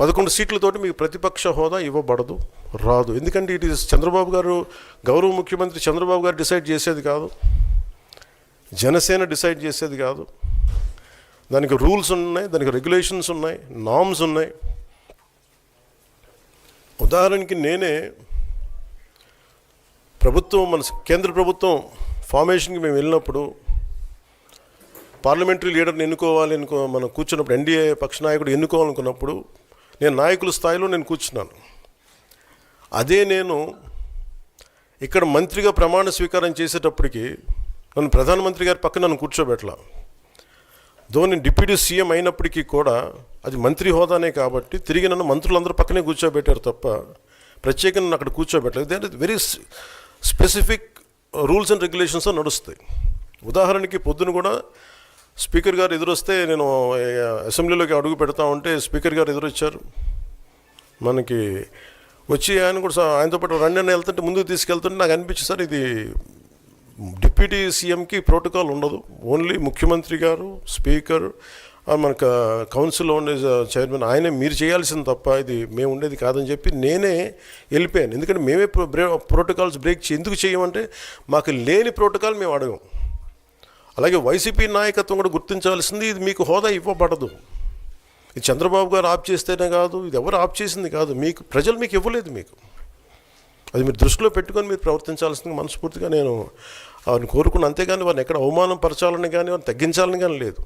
పదకొండు సీట్లతోటి మీకు ప్రతిపక్ష హోదా ఇవ్వబడదు రాదు. ఎందుకంటే ఇట్ ఈస్ చంద్రబాబు గారు గౌరవ ముఖ్యమంత్రి చంద్రబాబు గారు డిసైడ్ చేసేది కాదు. జనసేన డిసైడ్ చేసేది కాదు. దానికి రూల్స్ ఉన్నాయి దానికి రెగ్యులేషన్స్ ఉన్నాయి నామ్స్ ఉన్నాయి. ఉదాహరణకి నేనే ప్రభుత్వం మన కేంద్ర ప్రభుత్వం ఫార్మేషన్కి మేము వెళ్ళినప్పుడు పార్లమెంటరీ లీడర్ని ఎన్నుకోవాలి అనుకో మనం కూర్చున్నప్పుడు ఎన్డీఏ పక్ష నాయకుడు ఎన్నుకోవాలనుకున్నప్పుడు నేను నాయకుల స్థాయిలో నేను కూర్చున్నాను. అదే నేను ఇక్కడ మంత్రిగా ప్రమాణ స్వీకారం చేసేటప్పటికి నన్ను ప్రధానమంత్రి గారి పక్కన నన్ను కూర్చోబెట్టలా. ధోని డిప్యూటీ సీఎం అయినప్పటికీ కూడా అది మంత్రి హోదానే కాబట్టి తిరిగి నన్ను మంత్రులందరూ పక్కనే కూర్చోబెట్టారు తప్ప ప్రత్యేకంగా నన్ను అక్కడ కూర్చోబెట్టలేదు. They very specific rules and regulations నడుస్తాయి. ఉదాహరణకి పొద్దున కూడా స్పీకర్ గారు ఎదురొస్తే నేను అసెంబ్లీలోకి అడుగు పెడతా ఉంటే స్పీకర్ గారు ఎదురొచ్చారు. మనకి వచ్చి ఆయన కూడా ఆయనతో పాటు రండి అని వెళ్తుంటే ముందుకు తీసుకెళ్తుంటే నాకు అనిపించింది సార్ ఇది డిప్యూటీ సీఎంకి ప్రోటోకాల్ ఉండదు. ఓన్లీ ముఖ్యమంత్రి గారు స్పీకర్ మనకు కౌన్సిల్లో ఉండే చైర్మన్ ఆయనే మీరు చేయాల్సింది తప్ప ఇది మేము ఉండేది కాదని చెప్పి నేనే వెళ్ళిపోయాను. ఎందుకంటే మేమే ప్రోటోకాల్స్ బ్రేక్ ఎందుకు చేయమంటే మాకు లేని ప్రోటోకాల్ మేము అడగం. అలాగే వైసీపీ నాయకత్వం కూడా గుర్తించాల్సింది ఇది మీకు హోదా ఇవ్వబడదు. ఇది చంద్రబాబు గారు ఆప్ చేస్తేనే కాదు ఇది ఎవరు ఆప్ చేసింది కాదు మీకు ప్రజలు మీకు ఇవ్వలేదు మీకు. అది మీరు దృష్టిలో పెట్టుకొని మీరు ప్రవర్తించాల్సింది మనస్ఫూర్తిగా నేను వారిని కోరుకున్న అంతేగాని వారిని ఎక్కడ అవమానం పరచాలని కానీ వారిని తగ్గించాలని కానీ లేదు.